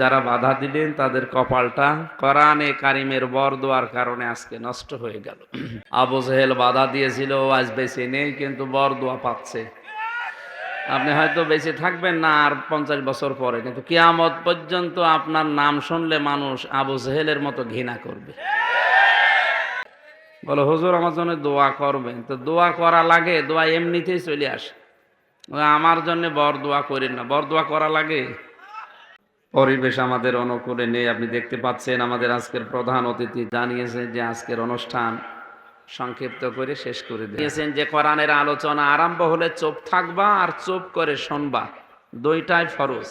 যারা বাধা দিলেন, তাদের কপালটা কোরআনে কারিমের বর দোয়ার কারণে আজকে নষ্ট হয়ে গেল। আবু জেহেল বাধা দিয়েছিল আজ বেঁচে নেই, কিন্তু বর দোয়া পাচ্ছে। আপনি হয়তো বেঁচে থাকবেন না আর পঞ্চাশ বছর পরে, কিন্তু কিয়ামত পর্যন্ত আপনার নাম শুনলে মানুষ আবু জেহেলের মতো ঘৃণা করবে। বলো, হুজুর, আমার জন্য দোয়া করবেন। তো দোয়া করা লাগে, দোয়া এমনিতেই চলে আসে। আমার জন্য বর দোয়া করেন না। বর দোয়া করা লাগে। পরিবেশ আমাদের অনুকূলে নেই। আপনি দেখতে পাচ্ছেন আমাদের আজকের প্রধান অতিথি জানিয়েছেন যে আজকের অনুষ্ঠান সংক্ষিপ্ত করে শেষ করে দিয়েছেন যে কোরআনের আলোচনা আরম্ভ হলে চুপ থাকবা আর চোপ করে শুনবা। দুইটাই ফরজ।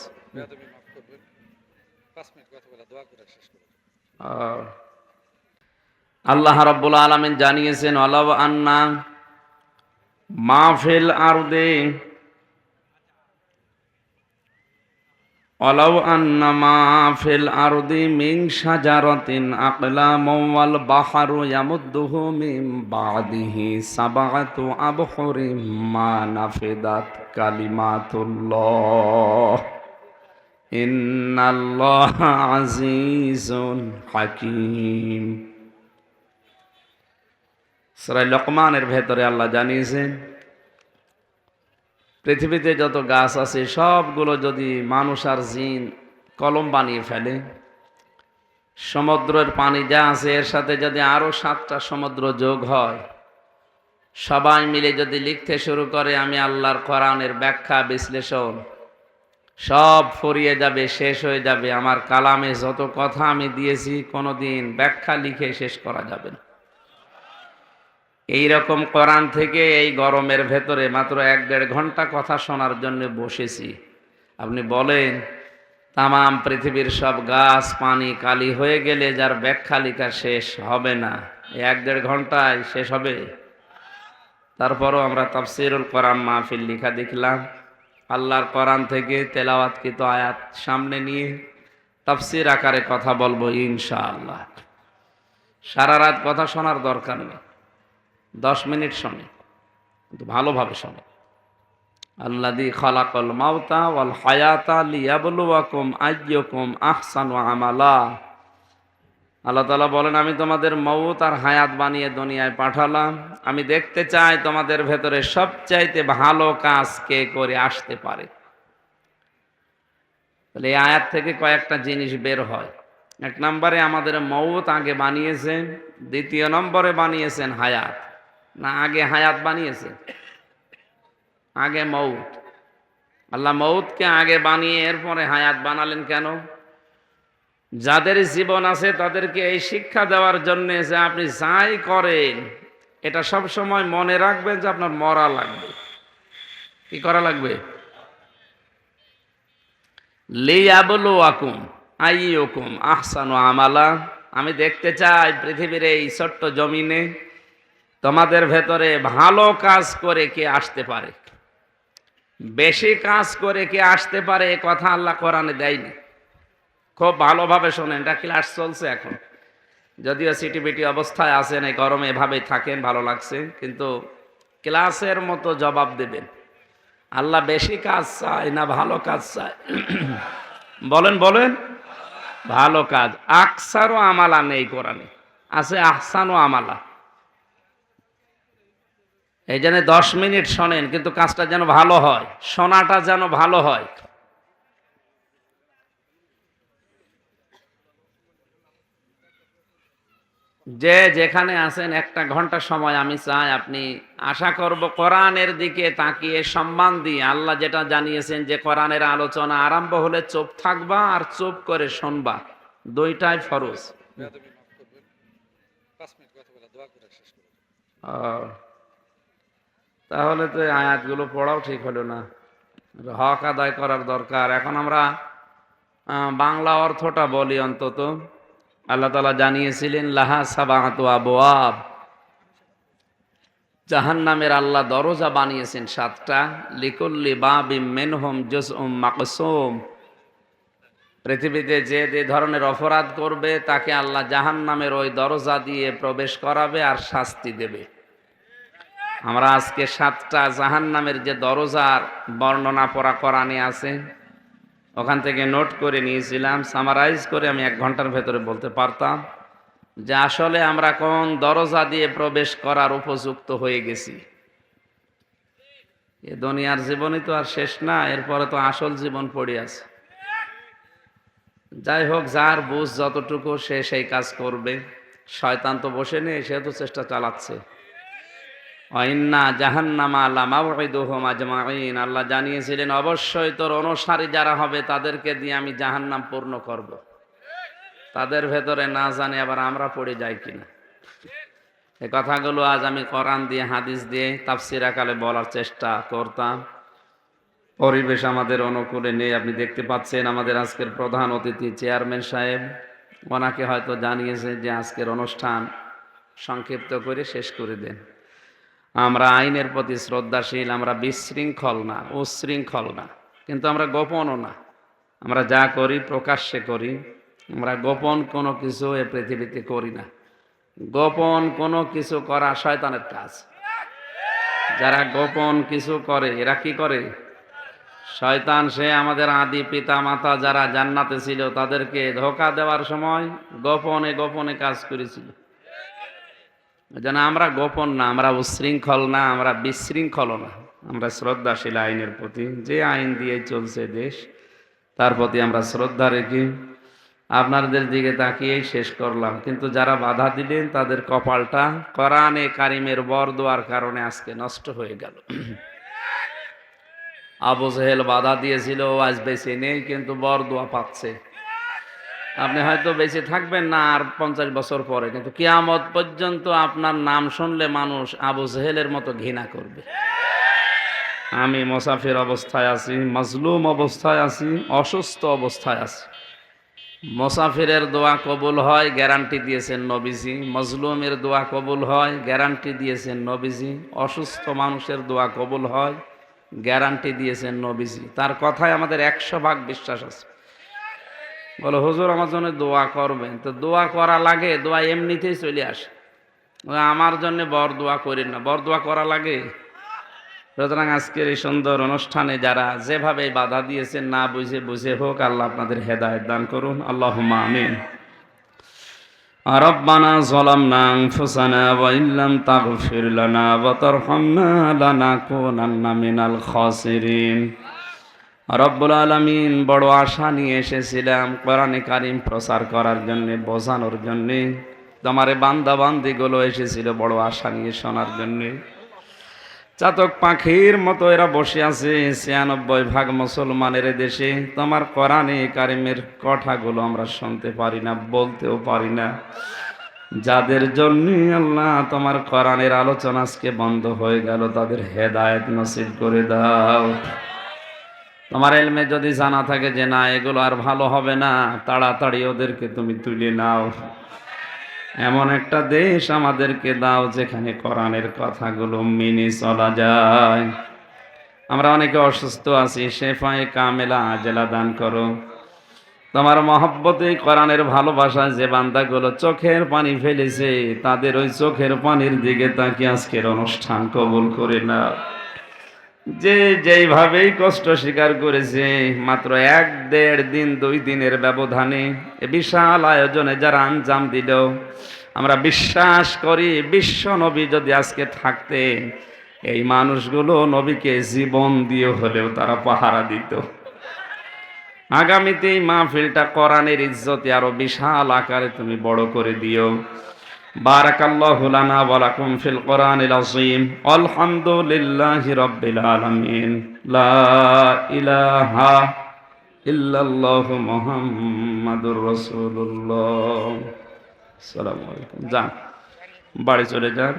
আল্লাহ রাব্বুল আলামিন জানিয়েছেন অলাব আন্না মাহফিল আরদে অলাউ আন্না মাহফিল আরদি মিন শাজারাতিন আকলামু ওয়াল বাহরু ইয়ামুদ্দুহু মিন বাদিহি সাবআতু আবহুরিম মা নাফিদাত কালিমাতুল্লাহ। ইন্নাল্লাহ আজিজুন হাকিম। সরাই লোকমানের ভেতরে আল্লাহ জানিয়েছেন পৃথিবীতে যত গাছ আছে, সবগুলো যদি মানুষ আর জিন কলম বানিয়ে ফেলে, সমুদ্রের পানি যা আছে, এর সাথে যদি আরও সাতটা সমুদ্র যোগ হয়, সবাই মিলে যদি লিখতে শুরু করে, আমি আল্লাহর কোরআনের ব্যাখ্যা, বিশ্লেষণ, সব ফুরিয়ে যাবে, শেষ হয়ে যাবে। আমার কালামে যত কথা আমি দিয়েছি, কোনোদিন ব্যাখ্যা লিখে শেষ করা যাবে না। এই রকম কোরআন থেকে এই গরমের ভেতরে মাত্র এক দেড় ঘণ্টা কথা শোনার জন্য বসেছি। আপনি বলেন, তামাম পৃথিবীর সব গাছ পানি কালি হয়ে গেলে যার ব্যাখ্যা লেখা শেষ হবে না। এক দেড় ঘন্টায় শেষ হবে। তারপরও আমরা তাফসিরুল কোরআন মাহফিল লিখা দেখলাম। আল্লাহর কোরআন থেকে তেলাওয়াতকৃত আয়াত সামনে নিয়ে তাফসির আকারে কথা বলব ইনশাআল্লাহ। সারা রাত কথা শোনার দরকার নেই। দশ মিনিট শোনে, কিন্তু ভালোভাবে শোনে। আল্লাদি খালাকল মাউতা ওয়াল হায়াতা লিয়াবলুয়াকুম আইয়ুকুম আহসানু আমালা। আল্লাহ তালা বলেন, আমি তোমাদের মৌত আর হায়াত বানিয়ে দুনিয়ায় পাঠালাম। আমি দেখতে চাই তোমাদের ভেতরে সবচাইতে ভালো কাজ কে করে আসতে পারে। তাহলে এই আয়াত থেকে কয়েকটা জিনিস বের হয়। এক নম্বরে, আমাদের মৌত আগে বানিয়েছেন, দ্বিতীয় নম্বরে বানিয়েছেন হায়াত। না, আগে হায়াত বানিয়েছে। আগে মৌত আল্লাহ মৌতকে আগে বানিয়ে এরপরে হায়াত বানালেন কেন? যাদের জীবন আছে তাদেরকে এই শিক্ষা দেওয়ার জন্য যে আপনি যাই করেন, এটা সব সময় মনে রাখবেন যে আপনার মরা লাগবে। কি করা লাগবে? আকুম আহসানু আমালা। আমি দেখতে চাই পৃথিবীর এই ছোট্ট জমিনে তোমাদের ভেতরে ভালো কাজ করে কে আসতে পারে? বেশি কাজ করে কে আসতে পারে এ কথা আল্লাহ কোরআনে দেয়নি। খুব ভালোভাবে শোনেন, এটা ক্লাস চলছে এখন। যদিও সিটিবিটি অবস্থায় আছেন, এই গরমে এভাবেই থাকেন, ভালো লাগছে, কিন্তু ক্লাসের মতো জবাব দেবেন। আল্লাহ বেশি কাজ চায় না ভালো কাজ চায়? বলেন বলেন। ভালো কাজ। আকসারও আমালা নেই কোরআনে। আছে আহসানও আমালা। এই জন্য দশ মিনিট শোনেন কিন্তু কাজটা যেন ভালো হয় শোনাটা যেন ভালো হয়। যে যেখানে আছেন একটা ঘণ্টা সময় আমি চাই আপনি আশা করব কোরআনের দিকে তাকিয়ে সম্মান দিয়ে আল্লাহ যেটা জানিয়েছেন যে কোরআনের আলোচনা আরম্ভ হলে চুপ থাকবা আর চুপ করে শুনবা। দুইটাই ফরজ। বেয়াদবি তাহলে তো আয়াতগুলো পড়াও ঠিক হলো না। হক আদায় করার দরকার। এখন আমরা বাংলা অর্থটা বলি অন্তত। আল্লাহ তালা জানিয়েছিলেন, লাহা সাবাহাত আবোয়াব জাহান নামের আল্লাহ দরজা বানিয়েছেন সাতটা। লিকুল্লি বাবিম মেনহম জস মাকসুম। পৃথিবীতে যে যে ধরনের অপরাধ করবে, তাকে আল্লাহ জাহান নামের ওই দরজা দিয়ে প্রবেশ করাবে আর শাস্তি দেবে। আমরা আজকে সাতটা জাহান নামের যে দরজার বর্ণনা পড়া কোরআনে আছে, ওখান থেকে নোট করে নিয়েছিলাম সামারাইজ করে আমি এক ঘণ্টার ভেতরে বলতে পারতাম যে আসলে আমরা কোন দরজা দিয়ে প্রবেশ করার উপযুক্ত হয়ে গেছি। এ দুনিয়ার জীবনই তো আর শেষ না, এরপরে তো আসল জীবন পড়ে আছে। যাই হোক, যার বুঝ যতটুকু সে সেই কাজ করবে। শয়তান তো বসে নেই সে তো চেষ্টা চালাচ্ছে। অইন্না জাহান্নামা লামাউইদুহুম আজমাইন আল্লাহ জানিয়েছিলেন, অবশ্যই তোর অনুসারী যারা হবে, তাদেরকে দিয়ে আমি জাহান্নাম পূর্ণ করব। তাদের ভেতরে না জানি আবার আমরা পড়ে যাই কিনা। এই কথাগুলো আজ আমি কোরআন দিয়ে, হাদিস দিয়ে, তাফসির আকালে বলার চেষ্টা করতাম। পরিবেশ আমাদের অনুকূলে নেই, আপনি দেখতে পাচ্ছেন আমাদের আজকের প্রধান অতিথি চেয়ারম্যান সাহেব। ওনাকে হয়তো জানিয়েছে যে আজকের অনুষ্ঠান সংক্ষিপ্ত করে শেষ করে দেন। আমরা আইনের প্রতি শ্রদ্ধাশীল, আমরা বিশৃঙ্খল না, উশৃঙ্খল না, কিন্তু আমরা গোপনও না। আমরা যা করি প্রকাশ্যে করি, আমরা গোপন কোনো কিছু এ পৃথিবীতে করি না। গোপন কোনো কিছু করা শয়তানের কাজ। যারা গোপন কিছু করে, এরা কি করে? শয়তান, সে আমাদের আদি পিতা মাতা যারা জান্নাতে ছিল, তাদেরকে ধোকা দেওয়ার সময় গোপনে গোপনে কাজ করেছিল। যেন আমরা গোপন না, আমরা উশৃঙ্খল না, আমরা বিশৃঙ্খল না। আমরা শ্রদ্ধাশীল আইনের প্রতি। যে আইন দিয়ে চলছে দেশ, তার প্রতি আমরা শ্রদ্ধা রেখে আপনাদের দিকে তাকিয়েই শেষ করলাম। কিন্তু যারা বাধা দিলেন, তাদের কপালটা করানে কারিমের বর দেওয়ার কারণে আজকে নষ্ট হয়ে গেল। আবু জহেল বাধা দিয়েছিল আজ বেঁচে নেই, কিন্তু বর দোয়া পাচ্ছে। আপনি হয়তো বেঁচে থাকবেন না আর পঞ্চাশ বছর পরে, কিন্তু কিয়ামত পর্যন্ত আপনার নাম শুনলে মানুষ আবু জহেলের মতো ঘৃণা করবে। আমি মোসাফির অবস্থায় আছি, মজলুম অবস্থায় আছি, অসুস্থ অবস্থায় আছি। মোসাফিরের দোয়া কবুল হয়, গ্যারান্টি দিয়েছেন নবীজি। মজলুমের দোয়া কবুল হয়, গ্যারান্টি দিয়েছেন নবীজি। অসুস্থ মানুষের দোয়া কবুল হয়, গ্যারান্টি দিয়েছেন নবীজি। তার কথায় আমাদের একশো ভাগ বিশ্বাস আছে। বলো হুজুর আমার জন্য দোয়া করবেন তো দোয়া করা লাগে দোয়া এমনিতেই চলে আসে ও আমার জন্য বর দোয়া করেন না বর দোয়া করা লাগে সুতরাং আজকের এই সুন্দর অনুষ্ঠানে যারা যেভাবে বাধা দিয়েছেন না বুঝে বুঝে হোক আল্লাহ আপনাদের হেদায়ত দান করুন আল্লাহ আমিন ربنا ظلمنا أنفسنا وإن لم تغفر لنا وترحمنا لنكونن من الخاسرين রব্বুল আলমিন বড় আশা নিয়ে এসেছিলাম কোরআনে কারিম প্রচার করার জন্য, বোঝানোর জন্যে। তোমারে বান্দা বান্দিগুলো এসেছিল বড় আশা নিয়ে শোনার জন্যে। চাতক পাখির মতো এরা বসে আছে ছিয়ানব্বই ভাগ মুসলমানের দেশে। তোমার কোরআনে কারিমের কথাগুলো আমরা শুনতে পারি না, বলতেও পারি না। যাদের জন্য আল্লাহ তোমার কোরআনের আলোচনা আজকে বন্ধ হয়ে গেল, তাদের হেদায়েত নসিব করে দাও। তোমার এলমে যদি জানা থাকে যে না, এগুলো আর ভালো হবে না, তাড়াতাড়ি ওদেরকে তুমি তুলে নাও। এমন একটা দেশ আমাদেরকে দাও যেখানে কোরআনের কথাগুলো মেনে চলা যায়। আমরা অনেকে অসুস্থ আছি, শেফায়ে কামেলা আজেলা দান করো। তোমার মহব্বতে কোরআনের ভালোবাসায় যে বান্দাগুলো চোখের পানি ফেলেছে, তাদের ওই চোখের পানির দিকে তাকিয়ে আজকের অনুষ্ঠান কবুল করে না যে যেইভাবেই কষ্ট স্বীকার করেছে, মাত্র এক দেড় দিন, দুই দিনের ব্যবধানে বিশাল আয়োজনে যারা আঞ্জাম দিল, আমরা বিশ্বাস করি, বিশ্ব নবী যদি আজকে থাকতে, এই মানুষগুলো নবীকে জীবন দিয়ে হলেও তারা পাহারা দিত। আগামীতে এই মাহফিলটা কোরআনের ইজ্জতে আরও বিশাল আকারে তুমি বড় করে দিও। بارك الله لنا ولكم في القرآن العظيم والحمد لله رب العالمين لا إله إلا الله محمد رسول الله السلام عليكم যান বাড়ি চলে যান